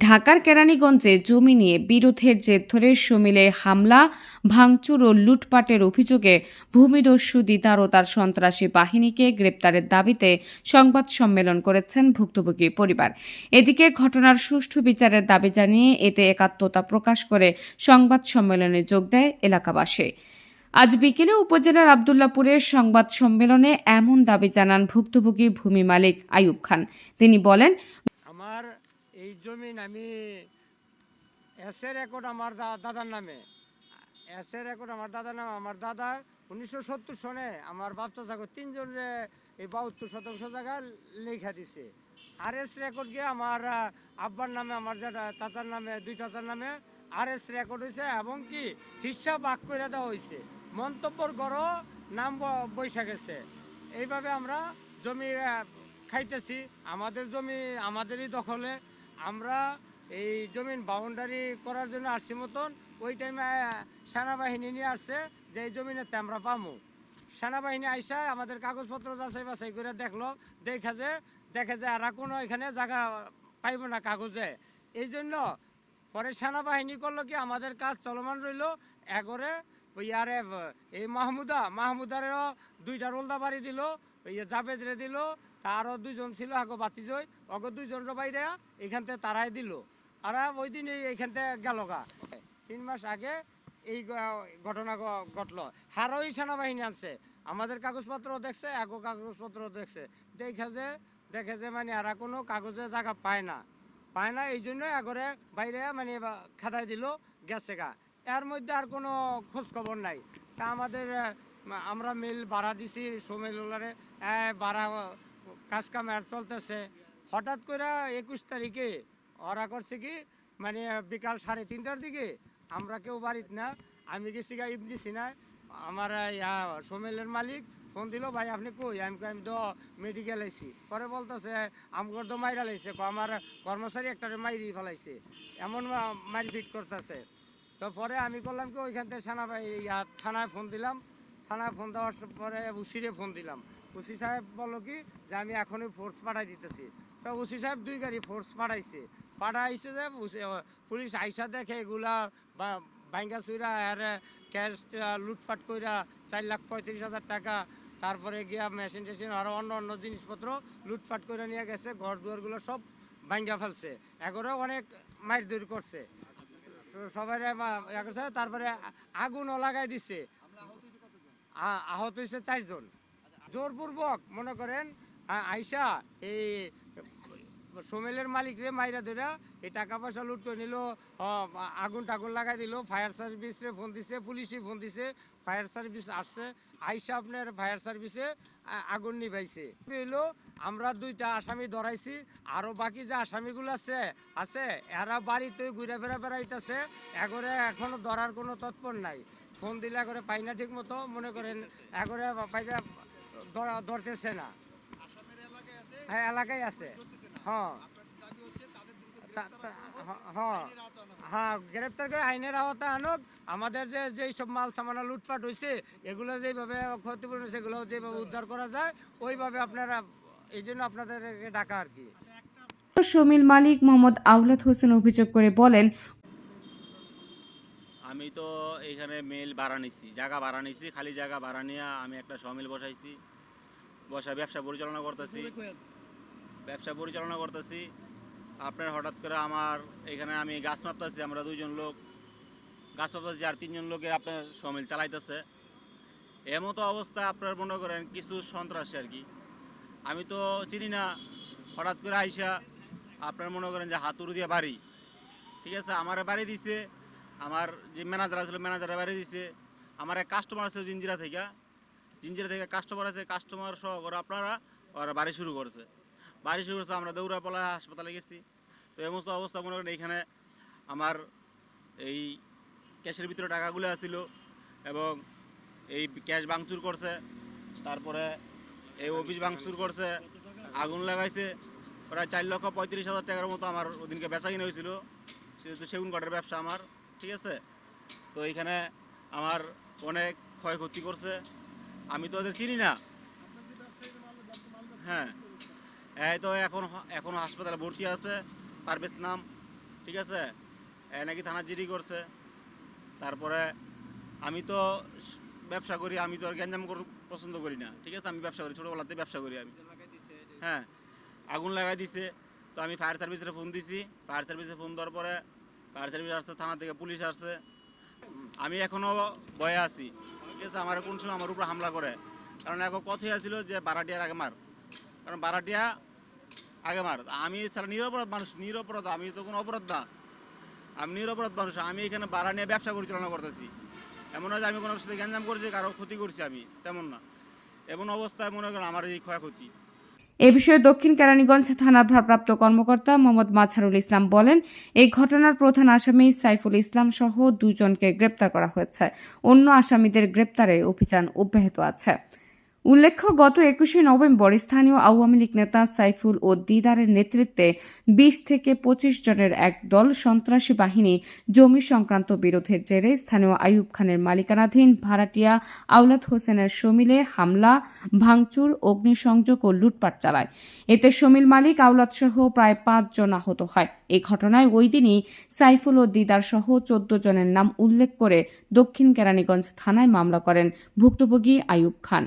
ঢাকার কেরানীগঞ্জে জমি নিয়ে বিরোধের জের ধরে সমিলে হামলা, ভাঙচুর ও লুটপাটের অভিযোগে ভূমিদস্যু দিদার ও তার সন্ত্রাসী বাহিনীকে গ্রেপ্তারের দাবিতে সংবাদ সম্মেলন করেছেন ভুক্তভোগী পরিবার। এদিকে ঘটনার সুষ্ঠু বিচারের দাবি জানিয়ে এতে একাত্মতা প্রকাশ করে সংবাদ সম্মেলনে যোগ দেয় এলাকাবাসী। আজ বিকেলে উপজেলার আবদুল্লাপুরের সংবাদ সম্মেলনে এমন দাবি জানান ভুক্তভোগী ভূমি মালিক আইয়ুব খান। তিনি বলেন এই জমিন আমি এসের রেকর্ড আমার দাদার নামে। এসের রেকর্ড আমার দাদার নামে। আমার দাদা উনিশশো সত্তর সনে আমার বাচ্চা জাগো তিনজনের এই বাহাত্তর শতাংশ জায়গা লেখা দিছে। আর এস রেকর্ড গিয়ে আমার আব্বার নামে, আমার যেটা চাচার নামে, দুই চাচার নামে আর এস রেকর্ড হয়েছে এবং কি হিসাব ভাগ করে দেওয়া হয়েছে মন্তব্যর গড় নাম বৈশা গেছে। এইভাবে আমরা জমি খাইতেছি। আমাদের জমি, আমাদেরই দখলে আমরা এই জমিন বাউন্ডারি করার জন্য আসছি মতন। ওই টাইমে সেনাবাহিনী নিয়ে আসছে যে এই জমিনেতে আমরা পামু। সেনাবাহিনী আইসা আমাদের কাগজপত্র যাচাই বাছাই করে দেখল, দেখা যে, দেখে যে আর কোনো এখানে জায়গা পাইব না কাগজে। এই জন্য পরে সেনাবাহিনী করল কি, আমাদের কাজ চলমান রইল। এগরে ওই আরে, এই মাহমুদা, মাহমুদারেও দুইটা রোলদা বাড়ি দিল, ওই জাবেদরে দিল তারও দুইজন ছিল আগো বাতিজয়, অগো দুইজনের বাইরে থেকে তারাই দিল। আর ওই দিন এইখান থেকে গেল গা। তিন মাস আগে এই ঘটনা ঘটলো। হারোই সেনাবাহিনী আনছে। আমাদের কাগজপত্র দেখছে, আগো কাগজপত্র দেখছে। দেখে যে দেখে যে মানে আর কোনো কাগজে জায়গা পায় না। পায় না, এই জন্য আগরে বাইরে মানে খাদাই দিল, গেছে গা। এর মধ্যে আর কোনো খোঁজ খবর নাই। তা আমাদের আমরা মিল ভাড়া দিছি সোমেলুলারে ভাড়া কাজ কাম আর চলতেছে। হঠাৎ করে একুশ তারিখে ওরা করছে কি মানে বিকাল সাড়ে তিনটার দিকে আমরা কেউ বাড়িতে না, আমি গেছি গা ইবনি সিনায়, আমার ইয়া সোমেলের মালিক ফোন দিল, ভাই, আপনি কই? আমি আমি তো মেডিকেল আইছি। পরে বলতেছে আমগর তো মাইরা লাইছে আমার কর্মচারী একটা মাইরি ফেলাইছে। এমন মারপিট করতেছে। তো পরে আমি করলাম কি, ওইখান থেকে থানা থানায় ফোন দিলাম। থানায় ফোন দেওয়ার পরে উসিরে ফোন দিলাম। উসি সাহেব বলল কি যে আমি এখনই ফোর্স পাঠাই দিতেছি। তো উসি সাহেব দুই গাড়ি ফোর্স পাঠাইছে। পাঠাইছে যে পুলিশ আইসা দেখে এগুলা বা ভাঙ্গা চুরা আর ক্যাশ লুটপাট কইরা চার লাখ পঁয়ত্রিশ হাজার টাকা, তারপরে গিয়া মেশিন টেশিন আরও অন্য অন্য জিনিসপত্র লুটপাট করে নিয়ে গেছে, ঘর দুয়ারগুলো সব ভাঙ্গা ফেলছে। এগোরেও অনেক মাইর দূর করছে। সবাই তারপরে আগুনও লাগাই দিচ্ছে আ- আহত হয়েছে চারজন। জোরপূর্বক, মনে করেন আইসা এই সোমেলের মালিক রে মাইরা ধরে এই টাকা পয়সা লুট করে নিল আগুন টাগুন লাগাই দিল, ফায়ার সার্ভিস রে ফোন দিছে পুলিশে ফোন দিছে, ফায়ার সার্ভিস আসছে, আইসা আপনার ফায়ার সার্ভিসে আগুন নিভাইছে। হইল, আমরা দুইটা আসামি ধরাইছি, আরও বাকি যে আসামিগুলো আছে আছে, এরা বাড়িতে ঘুরে ফেরা বেড়াইতেছে, এগরে এখনও ধরার কোনো তৎপর নাই। ফোন দিলে করে পাই না ঠিক মতো মনে করেন, এগরে পাইতে ধরা- ধরতেছে না। হ্যাঁ এলাকায় আছে। হ্যাঁ। হ্যাঁ হ্যাঁ। গ্রেপ্তার করে আইনের আওতা আনুক। আমাদের যে যেই সব মাল সামানা লুটপাট হয়েছে এগুলো যেভাবে ক্ষতিপূরণ হয়েছে এগুলো যেভাবে উদ্ধার করা যায় ওইভাবে আপনারা এই জন্য আপনাদেরকে ডাকা আর কি। শমিল মালিক মোহাম্মদ আউলাদ হোসেন অভিযোগ করে বলেন আমি তো এখানে মেল ভাড়া নিছি জায়গা ভাড়া নিছি খালি জায়গা ভাড়া নিয়ে আমি একটা সমিল বসাইছি। বসা ব্যবসা পরিচালনা করতেছি। ব্যবসা পরিচালনা করতেছি। আপনার হঠাৎ করে আমার এখানে আমি গাছ মাপতেছি, আমরা দুইজন লোক। গাছ মাপতেছি আর তিনজন লোকে আপনার সমিল চালাইতেছে। এমতো অবস্থা আপনার মনে করেন কিছু সন্ত্রাসী আর কি। আমি তো চিনি না, হঠাৎ করে আইসা আপনার মনে করেন যে হাতুড়ি দিয়ে বাড়ি। ঠিক আছে, আমার বাড়ি দিছে, আমার যে ম্যানেজার আছিল ম্যানেজারের বাড়ি দিছে। আমার এক কাস্টমার আছে জিঞ্জিরা থেকে। জিঞ্জিরা থেকে কাস্টমার আছে কাস্টমার সহ করে আপনারা ওরা বাড়ি শুরু করছে। বাড়ি শুরু করছে, আমরা দৌড়াপালা হাসপাতালে গেছি। তো এমন অবস্থা মনে করেন এইখানে আমার এই ক্যাশের ভিতরে টাকাগুলো আছিল এবং এই ক্যাশ ভাঙচুর করছে, তারপরে এই অফিস ভাঙচুর করছে, আগুন লাগাইছে। প্রায় চার লক্ষ পঁয়ত্রিশ হাজার টাকার মতো আমার ওদিনকে বেচা কিনে হয়েছিল। সেহেতু সেগুন কাঠের ব্যবসা আমার, ঠিক আছে? তো এইখানে আমার অনেক ক্ষয়ক্ষতি করছে। আমি তো ওদের চিনি না। হ্যাঁ। এই তো এখন এখনও হাসপাতালে ভর্তি আছে পারভেজ নাম, ঠিক আছে? এ নাকি থানা জিডি করছে। তারপরে আমি তো ব্যবসা করি, আমি তো আর গ্যাঞ্জাম পছন্দ করি না, ঠিক আছে? আমি ব্যবসা করি ছোটোবেলাতে ব্যবসা করি আমি। হ্যাঁ আগুন লাগাই দিছে, তো আমি ফায়ার সার্ভিসে ফোন দিছি। ফায়ার সার্ভিসে ফোন দেওয়ার পরে ফায়ার সার্ভিস আসছে, থানা থেকে পুলিশ আসছে। আমি এখনও বয়ে আছি। ঠিক আছে আমার কোন সময় আমার উপর হামলা করে। কারণ এখন কথাই আছিল যে বারাটিয়ার আগে মার। কারণ বারাটিয়া আগে মার। আমি ছাড়া নিরপরাধ মানুষ, নিরপরাধ। আমি তো কোনো অপরাধ না। আমি নিরপরাধ মানুষ। আমি এখানে বাড়া নিয়ে ব্যবসা পরিচালনা করতেছি। এমন হয় যে আমি কোনো সাথে গ্যাঞ্জাম করছি, কারও ক্ষতি করছি আমি। তেমন না। এমন অবস্থায় মনে করেন আমার এই ক্ষয়ক্ষতি। এ বিষয়ে দক্ষিণ কেরানীগঞ্জ থানার ভারপ্রাপ্ত কর্মকর্তা মোহাম্মদ মাছারুল ইসলাম বলেন, এই ঘটনার প্রধান আসামি সাইফুল ইসলাম সহ দুজনকে গ্রেপ্তার করা হয়েছে। অন্য আসামিদের গ্রেপ্তারে অভিযান অব্যাহত আছে। উল্লেখ্য, গত একুশে নভেম্বর স্থানীয় আওয়ামী লীগ নেতা সাইফুল ও দিদারের নেতৃত্বে বিশ থেকে পঁচিশ জনের এক দল সন্ত্রাসী বাহিনী জমি সংক্রান্ত বিরোধের জেরে স্থানীয় আইয়ুব খানের মালিকানাধীন ভাড়াটিয়া আওলাদ হোসেনের সমিলে হামলা, ভাঙচুর, অগ্নিসংযোগ ও লুটপাট চালায়। এতে সমিল মালিক আওলাদ সহ প্রায় পাঁচজন আহত হয়। এই ঘটনায় ওই দিনই সাইফুল ও দিদার সহ চোদ্দ জনের নাম উল্লেখ করে দক্ষিণ কেরানীগঞ্জ থানায় মামলা করেন ভুক্তভোগী আইয়ুব খান।